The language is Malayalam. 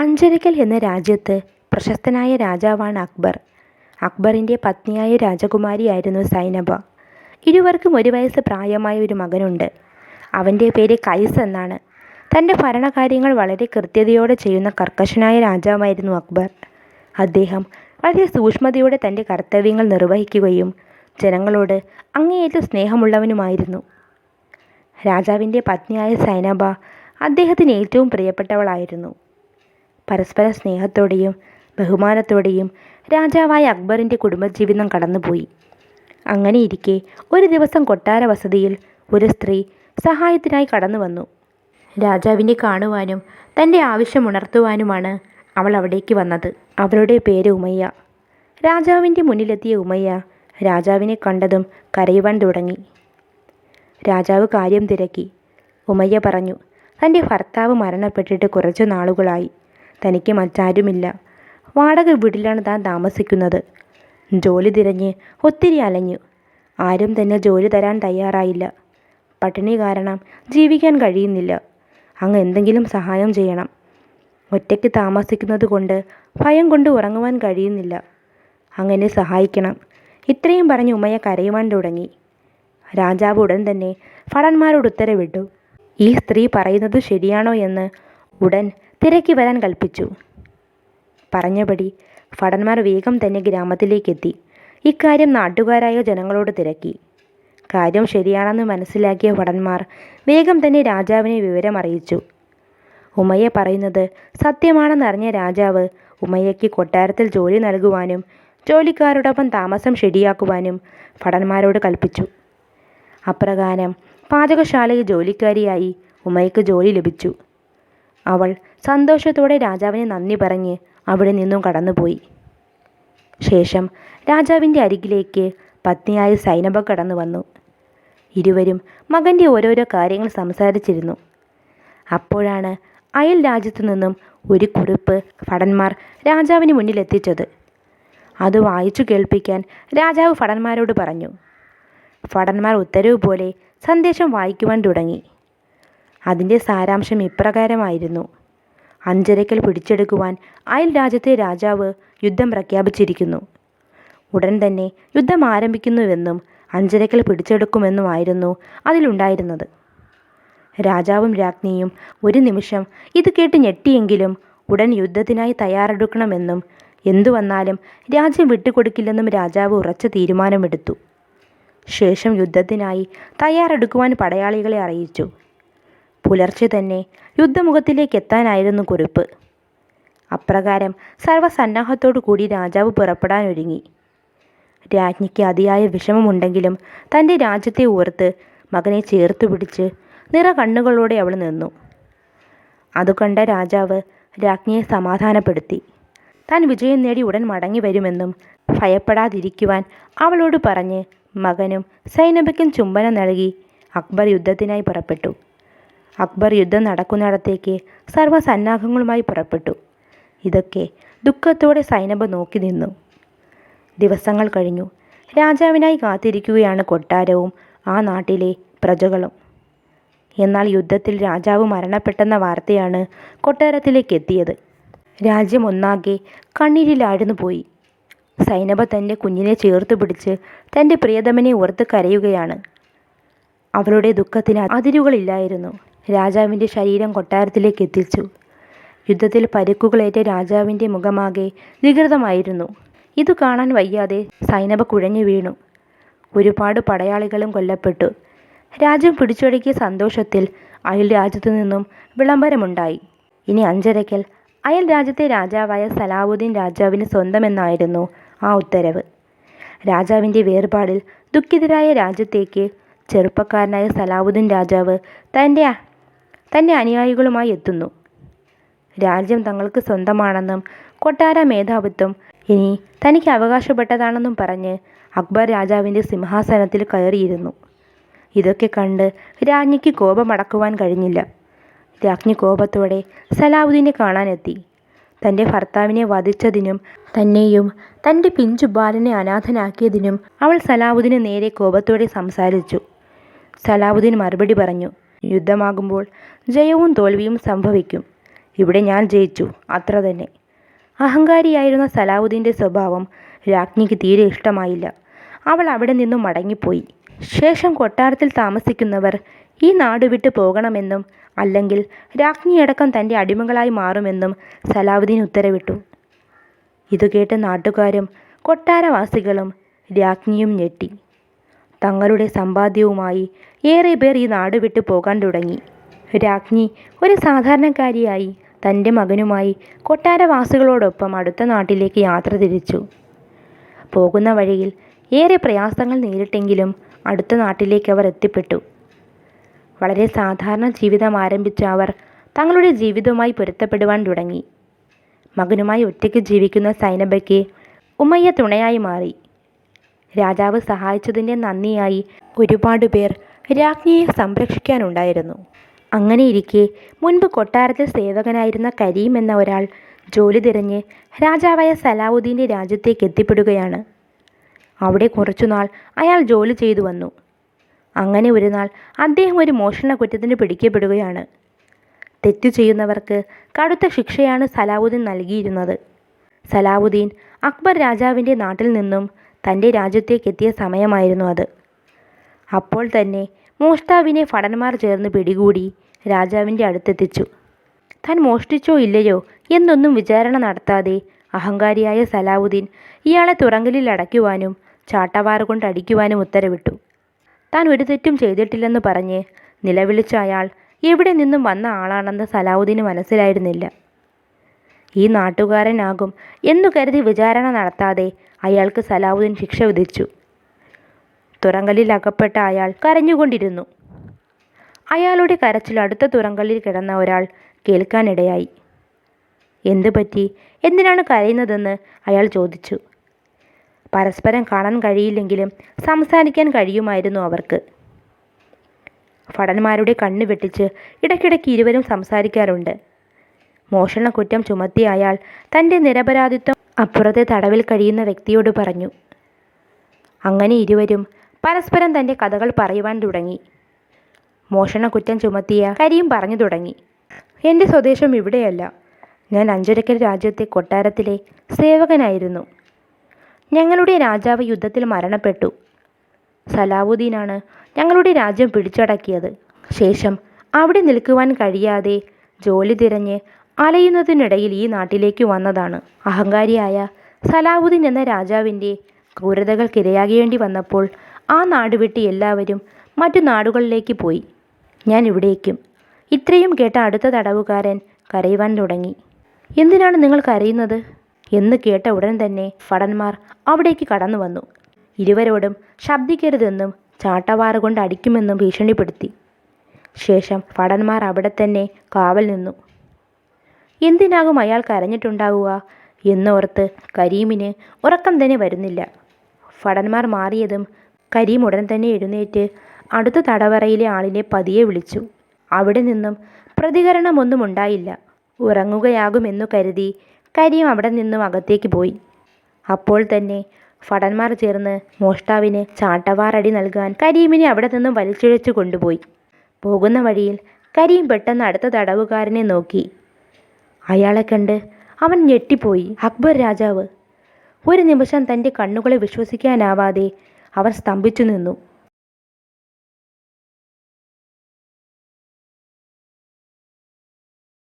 അഞ്ചരക്കൽ എന്ന രാജ്യത്ത് പ്രശസ്തനായ രാജാവാണ് അക്ബർ. അക്ബറിന്റെ പത്നിയായ രാജകുമാരിയായിരുന്നു സൈനബ. ഇരുവർക്കും ഒരു വയസ്സ് പ്രായമായ ഒരു മകനുണ്ട്. അവന്റെ പേര് കൈസ് എന്നാണ്. തന്റെ ഭരണകാര്യങ്ങൾ വളരെ കൃത്യതയോടെ ചെയ്യുന്ന കർക്കശനായ രാജാവായിരുന്നു അക്ബർ. അദ്ദേഹം വളരെ സൂക്ഷ്മതയോടെ തന്റെ കർത്തവ്യങ്ങൾ നിർവഹിക്കുകയും ജനങ്ങളോട് അങ്ങേയറ്റം സ്നേഹമുള്ളവനുമായിരുന്നു. രാജാവിന്റെ പത്നിയായ സൈനബ അദ്ദേഹത്തിന് ഏറ്റവും പ്രിയപ്പെട്ടവളായിരുന്നു. പരസ്പര സ്നേഹത്തോടെയും ബഹുമാനത്തോടെയും രാജാവായ അക്ബറിന്റെ കുടുംബജീവിതം കടന്നുപോയി. അങ്ങനെയിരിക്കെ ഒരു ദിവസം കൊട്ടാര വസതിയിൽ ഒരു സ്ത്രീ സഹായത്തിനായി കടന്നു വന്നു രാജാവിനെ കാണുവാനും തന്റെ ആവശ്യം ഉണർത്തുവാനുമാണ് അവൾ അവിടേക്ക് വന്നത്. അവളുടെ പേര് ഉമയ്യ. രാജാവിന്റെ മുന്നിലെത്തിയ ഉമയ്യ രാജാവിനെ കണ്ടതും കരയുവാൻ തുടങ്ങി. രാജാവ് കാര്യം തിരക്കി. ഉമയ്യ പറഞ്ഞു തന്റെ ഭർത്താവ് മരണപ്പെട്ടിട്ട് കുറച്ചു നാളുകളായി. തനിക്ക് മറ്റാരുമില്ല. വാടക വീട്ടിലാണ് താൻ താമസിക്കുന്നത്. ജോലി തിരഞ്ഞ് ഒത്തിരി അലഞ്ഞു. ആരും തന്നെ ജോലി തരാൻ തയ്യാറായില്ല. പട്ടിണി കാരണം ജീവിക്കാൻ കഴിയുന്നില്ല. അങ്ങ് എന്തെങ്കിലും സഹായം ചെയ്യണം. ഒറ്റയ്ക്ക് താമസിക്കുന്നത് കൊണ്ട് ഭയം കൊണ്ട് ഉറങ്ങുവാൻ കഴിയുന്നില്ല. അങ്ങനെ സഹായിക്കണം. ഇത്രയും പറഞ്ഞ് ഉമ്മയെ കരയുവാൻ തുടങ്ങി. രാജാവ് ഉടൻ തന്നെ ഭടന്മാരോട് ഉത്തരവിട്ടു. ഈ സ്ത്രീ പറയുന്നത് ശരിയാണോ എന്ന് ഉടൻ തിരക്കി വരാൻ കൽപ്പിച്ചു. പറഞ്ഞപടി ഭടന്മാർ വേഗം തന്നെ ഗ്രാമത്തിലേക്കെത്തി ഇക്കാര്യം നാട്ടുകാരായ ജനങ്ങളോട് തിരക്കി. കാര്യം ശരിയാണെന്ന് മനസ്സിലാക്കിയ ഭടന്മാർ വേഗം തന്നെ രാജാവിനെ വിവരം അറിയിച്ചു. ഉമയെ പറയുന്നത് സത്യമാണെന്നറിഞ്ഞ രാജാവ് ഉമയ്യയ്ക്ക് കൊട്ടാരത്തിൽ ജോലി നൽകുവാനും ജോലിക്കാരോടൊപ്പം താമസം ശരിയാക്കുവാനും ഭടന്മാരോട് കൽപ്പിച്ചു. അപ്രകാരം പാചകശാലയിൽ ജോലിക്കാരിയായി ഉമയ്ക്ക് ജോലി ലഭിച്ചു. അവൾ സന്തോഷത്തോടെ രാജാവിനെ നന്ദി പറഞ്ഞ് അവിടെ നിന്നും കടന്നുപോയി. ശേഷം രാജാവിന്റെ അരികിലേക്ക് പത്നിയായ സൈനബ കടന്നു വന്നു ഇരുവരും മകന്റെ ഓരോരോ കാര്യങ്ങൾ സംസാരിച്ചിരുന്നു. അപ്പോഴാണ് അയൽ രാജ്യത്തു നിന്നും ഒരു കുറിപ്പ് ഭടന്മാർ രാജാവിന് മുന്നിലെത്തിച്ചത്. അത് വായിച്ചു കേൾപ്പിക്കാൻ രാജാവ് ഭടന്മാരോട് പറഞ്ഞു. ഭടന്മാർ ഉത്തരവ് പോലെ സന്ദേശം വായിക്കുവാൻ തുടങ്ങി. അതിന്റെ സാരാംശം ഇപ്രകാരമായിരുന്നു. അഞ്ചരക്കൽ പിടിച്ചെടുക്കുവാൻ അയൽ രാജ്യത്തെ രാജാവ് യുദ്ധം പ്രഖ്യാപിച്ചിരിക്കുന്നു. ഉടൻ തന്നെ യുദ്ധം ആരംഭിക്കുന്നുവെന്നും അഞ്ചരക്കൽ പിടിച്ചെടുക്കുമെന്നുമായിരുന്നു അതിലുണ്ടായിരുന്നത്. രാജാവും രാജ്ഞിയും ഒരു നിമിഷം ഇത് കേട്ട് ഞെട്ടിയെങ്കിലും ഉടൻ യുദ്ധത്തിനായി തയ്യാറെടുക്കണമെന്നും എന്തു വന്നാലും രാജ്യം വിട്ടുകൊടുക്കില്ലെന്നും രാജാവ് ഉറച്ച തീരുമാനമെടുത്തു. ശേഷം യുദ്ധത്തിനായി തയ്യാറെടുക്കുവാൻ പടയാളികളെ അറിയിച്ചു. പുലർച്ചെ തന്നെ യുദ്ധമുഖത്തിലേക്ക് എത്താനായിരുന്നു കുറിപ്പ്. അപ്രകാരം സർവസന്നാഹത്തോടു കൂടി രാജാവ് പുറപ്പെടാനൊരുങ്ങി. രാജ്ഞിക്ക് അതിയായ വിഷമമുണ്ടെങ്കിലും തന്റെ രാജ്യത്തെ ഓർത്ത് മകനെ ചേർത്ത് പിടിച്ച് നിറ കണ്ണുകളോടെ അവൾ നിന്നു. അതുകണ്ട രാജാവ് രാജ്ഞിയെ സമാധാനപ്പെടുത്തി. താൻ വിജയം നേടി ഉടൻ മടങ്ങി വരുമെന്നും ഭയപ്പെടാതിരിക്കുവാൻ അവളോട് പറഞ്ഞ് മകനും സൈനബയ്ക്കും ചുംബനം നൽകി അക്ബർ യുദ്ധത്തിനായി പുറപ്പെട്ടു. അക്ബർ യുദ്ധം നടക്കുന്നിടത്തേക്ക് സർവസന്നാഹങ്ങളുമായി പുറപ്പെട്ടു. ഇതൊക്കെ ദുഃഖത്തോടെ സൈനബ നോക്കി നിന്നു. ദിവസങ്ങൾ കഴിഞ്ഞു. രാജാവിനായി കാത്തിരിക്കുകയാണ് കൊട്ടാരവും ആ നാട്ടിലെ പ്രജകളും. എന്നാൽ യുദ്ധത്തിൽ രാജാവ് മരണപ്പെട്ടെന്ന വാർത്തയാണ് കൊട്ടാരത്തിലേക്ക് എത്തിയത് രാജ്യം ഒന്നാകെ കണ്ണീരിലാഴ്ന്നു പോയി. സൈനബ തന്റെ കുഞ്ഞിനെ ചേർത്ത് പിടിച്ച് തന്റെ പ്രിയതമനെ ഓർത്ത് കരയുകയാണ്. അവളുടെ ദുഃഖത്തിന് അതിരുകളില്ലായിരുന്നു. രാജാവിന്റെ ശരീരം കൊട്ടാരത്തിലേക്ക് എത്തിച്ചു യുദ്ധത്തിൽ പരുക്കുകളേറ്റ രാജാവിന്റെ മുഖമാകെ വികൃതമായിരുന്നു. ഇത് കാണാൻ വയ്യാതെ സൈനബ കുഴഞ്ഞു വീണു. ഒരുപാട് പടയാളികളും കൊല്ലപ്പെട്ടു. രാജ്യം പിടിച്ചൊടുക്കിയ സന്തോഷത്തിൽ അയൽ രാജ്യത്തു നിന്നും വിളംബരമുണ്ടായി. ഇനി അഞ്ചരയ്ക്കൽ അയൽ രാജ്യത്തെ രാജാവായ സലാവുദ്ദീൻ രാജാവിന് സ്വന്തമെന്നായിരുന്നു ആ ഉത്തരവ്. രാജാവിന്റെ വേർപാടിൽ ദുഃഖിതരായ രാജ്യത്തേക്ക് ചെറുപ്പക്കാരനായ സലാവുദ്ദീൻ രാജാവ് തന്റെ അനുയായികളുമായി എത്തുന്നു. രാജ്യം തങ്ങൾക്ക് സ്വന്തമാണെന്നും കൊട്ടാര മേധാവിത്വം ഇനി തനിക്ക് അവകാശപ്പെട്ടതാണെന്നും പറഞ്ഞ് അക്ബർ രാജാവിന്റെ സിംഹാസനത്തിൽ കയറിയിരുന്നു. ഇതൊക്കെ കണ്ട് രാജ്ഞിക്ക് കോപമടക്കുവാൻ കഴിഞ്ഞില്ല. രാജ്ഞി കോപത്തോടെ സലാവുദ്ദീനെ കാണാനെത്തി. തന്റെ ഭർത്താവിനെ വധിച്ചതിനും തന്നെയും തന്റെ പിഞ്ചു ബാലനെ അനാഥനാക്കിയതിനും അവൾ സലാവുദ്ദീന് നേരെ കോപത്തോടെ സംസാരിച്ചു. സലാവുദ്ദീൻ മറുപടി പറഞ്ഞു. യുദ്ധമാകുമ്പോൾ ജയവും തോൽവിയും സംഭവിക്കും. ഇവിടെ ഞാൻ ജയിച്ചു അത്ര തന്നെ. അഹങ്കാരിയായിരുന്ന സലാവുദ്ദീന്റെ സ്വഭാവം രാജ്ഞിക്ക് തീരെ ഇഷ്ടമായില്ല. അവൾ അവിടെ നിന്നും മടങ്ങിപ്പോയി. ശേഷം കൊട്ടാരത്തിൽ താമസിക്കുന്നവർ ഈ നാട് വിട്ടു പോകണമെന്നും അല്ലെങ്കിൽ രാജ്ഞിയടക്കം തന്റെ അടിമകളായി മാറുമെന്നും സലാവുദ്ദീൻ ഉത്തരവിട്ടു. ഇത് കേട്ട് നാട്ടുകാരും കൊട്ടാരവാസികളും രാജ്ഞിയും ഞെട്ടി. തങ്ങളുടെ സമ്പാദ്യവുമായി ഏറെ പേർ ഈ നാട് വിട്ടു പോകാൻ തുടങ്ങി. രാജ്ഞി ഒരു സാധാരണക്കാരിയായി തന്റെ മകനുമായി കൊട്ടാരവാസികളോടൊപ്പം അടുത്ത നാട്ടിലേക്ക് യാത്ര തിരിച്ചു. പോകുന്ന വഴിയിൽ ഏറെ പ്രയാസങ്ങൾ നേരിട്ടെങ്കിലും അടുത്ത നാട്ടിലേക്ക് അവർ എത്തിപ്പെട്ടു. വളരെ സാധാരണ ജീവിതം ആരംഭിച്ച അവർ തങ്ങളുടെ ജീവിതവുമായി പൊരുത്തപ്പെടുവാൻ തുടങ്ങി. മകനുമായി ഒറ്റയ്ക്ക് ജീവിക്കുന്ന സൈനബയ്ക്ക് ഉമ്മയ്യ തുണയായി മാറി. രാജാവ് സഹായിച്ചതിന്റെ നന്ദിയായി ഒരുപാട് പേർ രാജ്ഞിയെ സംരക്ഷിക്കാനുണ്ടായിരുന്നു. അങ്ങനെയിരിക്കെ മുൻപ് കൊട്ടാരത്തിൽ സേവകനായിരുന്ന കരീം എന്ന ഒരാൾ ജോലി തിരഞ്ഞ് രാജാവായ സലാവുദ്ദീന്റെ രാജ്യത്തേക്ക് എത്തിപ്പെടുകയാണ്. അവിടെ കുറച്ചുനാൾ അയാൾ ജോലി ചെയ്തു വന്നു. അങ്ങനെ ഒരു നാൾ അദ്ദേഹം ഒരു മോഷണ കുറ്റത്തിന് പിടിക്കപ്പെടുകയാണ്. തെറ്റു ചെയ്യുന്നവർക്ക് കടുത്ത ശിക്ഷയാണ് സലാവുദ്ദീൻ നൽകിയിരുന്നത്. സലാവുദ്ദീൻ അക്ബർ രാജാവിന്റെ നാട്ടിൽ നിന്നും തന്റെ രാജ്യത്തേക്ക് എത്തിയ സമയമായിരുന്നു അത്. അപ്പോൾ തന്നെ മോഷ്ടാവിനെ ഭടന്മാർ ചേർന്ന് പിടികൂടി രാജാവിന്റെ അടുത്തെത്തിച്ചു. താൻ മോഷ്ടിച്ചോ ഇല്ലയോ എന്നൊന്നും വിചാരണ നടത്താതെ അഹങ്കാരിയായ സലാവുദ്ദീൻ ഇയാളെ തുറങ്കലിൽ അടയ്ക്കുവാനും ചാട്ടവാറ് കൊണ്ട് അടിക്കുവാനും ഉത്തരവിട്ടു. താൻ ഒരു തെറ്റും ചെയ്തിട്ടില്ലെന്ന് പറഞ്ഞ് നിലവിളിച്ച അയാൾ എവിടെ നിന്നും വന്ന ആളാണെന്ന് സലാവുദ്ദീന് മനസ്സിലായിരുന്നില്ല. ഈ നാട്ടുകാരനാകും എന്നു കരുതി വിചാരണ നടത്താതെ അയാൾക്ക് സലാവുദ്ദീൻ ശിക്ഷ വിധിച്ചു. തുറങ്കലിൽ അകപ്പെട്ട അയാൾ കരഞ്ഞുകൊണ്ടിരുന്നു. അയാളുടെ കരച്ചിൽ അടുത്ത തുറങ്കലിൽ കിടന്ന ഒരാൾ കേൾക്കാനിടയായി. എന്തു പറ്റി? എന്തിനാണ് കരയുന്നതെന്ന്? അയാൾ ചോദിച്ചു. പരസ്പരം കാണാൻ കഴിയില്ലെങ്കിലും സംസാരിക്കാൻ കഴിയുമായിരുന്നു അവർക്ക്. ഭടന്മാരുടെ കണ്ണ് വെട്ടിച്ച് ഇടയ്ക്കിടയ്ക്ക് ഇരുവരും സംസാരിക്കാറുണ്ട്. മോഷണ കുറ്റം ചുമത്തിയ അയാൾ തന്റെ നിരപരാധിത്വം അപ്പുറത്തെ തടവിൽ കഴിയുന്ന വ്യക്തിയോട് പറഞ്ഞു. അങ്ങനെ ഇരുവരും പരസ്പരം തന്റെ കഥകൾ പറയുവാൻ തുടങ്ങി. മോഷണ കുറ്റം ചുമത്തിയ കരിയും പറഞ്ഞു തുടങ്ങി. എന്റെ സ്വദേശം ഇവിടെയല്ല. ഞാൻ അഞ്ചരക്കൽ രാജ്യത്തെ കൊട്ടാരത്തിലെ സേവകനായിരുന്നു. ഞങ്ങളുടെ രാജാവ് യുദ്ധത്തിൽ മരണപ്പെട്ടു. സലാവുദ്ദീനാണ് ഞങ്ങളുടെ രാജ്യം പിടിച്ചടക്കിയത്. ശേഷം അവിടെ നിൽക്കുവാൻ കഴിയാതെ ജോലി തിരഞ്ഞ് അലയുന്നതിനിടയിൽ ഈ നാട്ടിലേക്ക് വന്നതാണ്. അഹങ്കാരിയായ സലാവുദ്ദീൻ എന്ന രാജാവിന്റെ ക്രൂരതകൾക്കിരയാകേണ്ടി വന്നപ്പോൾ ആ നാട് വിട്ട് എല്ലാവരും മറ്റു നാടുകളിലേക്ക് പോയി. ഞാൻ ഇവിടേക്കും. ഇത്രയും കേട്ട അടുത്ത തടവുകാരൻ കരയുവാൻ തുടങ്ങി. എന്തിനാണ് നിങ്ങൾ കരയുന്നത്? എന്ന് കേട്ട ഉടൻ തന്നെ ഭടന്മാർ അവിടേക്ക് കടന്നു വന്നു. ഇരുവരോടും ശബ്ദിക്കരുതെന്നും ചാട്ടവാറ് കൊണ്ട് അടിക്കുമെന്നും ഭീഷണിപ്പെടുത്തി. ശേഷം ഭടന്മാർ അവിടെ തന്നെ കാവൽ നിന്നു. എന്തിനാകും അയാൾ കരഞ്ഞിട്ടുണ്ടാവുക എന്നോർത്ത് കരീമിന് ഉറക്കം തന്നെ വരുന്നില്ല. ഭടന്മാർ മാറിയതും കരീം ഉടൻ തന്നെ എഴുന്നേറ്റ് അടുത്ത തടവറയിലെ ആളിനെ പതിയെ വിളിച്ചു. അവിടെ നിന്നും പ്രതികരണമൊന്നും ഉണ്ടായില്ല ഉറങ്ങുകയാകുമെന്നു കരുതി കരീം അവിടെ നിന്നും അകത്തേക്ക് പോയി. അപ്പോൾ തന്നെ ഭടന്മാർ ചേർന്ന് മോഷ്ടാവിന് ചാട്ടവാറടി നൽകാൻ കരീമിനെ അവിടെ നിന്നും വലിച്ചിഴച്ചു കൊണ്ടുപോയി. പോകുന്ന വഴിയിൽ കരീം പെട്ടെന്ന് അടുത്ത തടവുകാരനെ നോക്കി. അയാളെ കണ്ട് അവൻ ഞെട്ടിപ്പോയി. അക്ബർ രാജാവ് ഒരു നിമിഷം തന്റെ കണ്ണുകളെ വിശ്വസിക്കാനാവാതെ അവൻ സ്തംഭിച്ചു നിന്നു.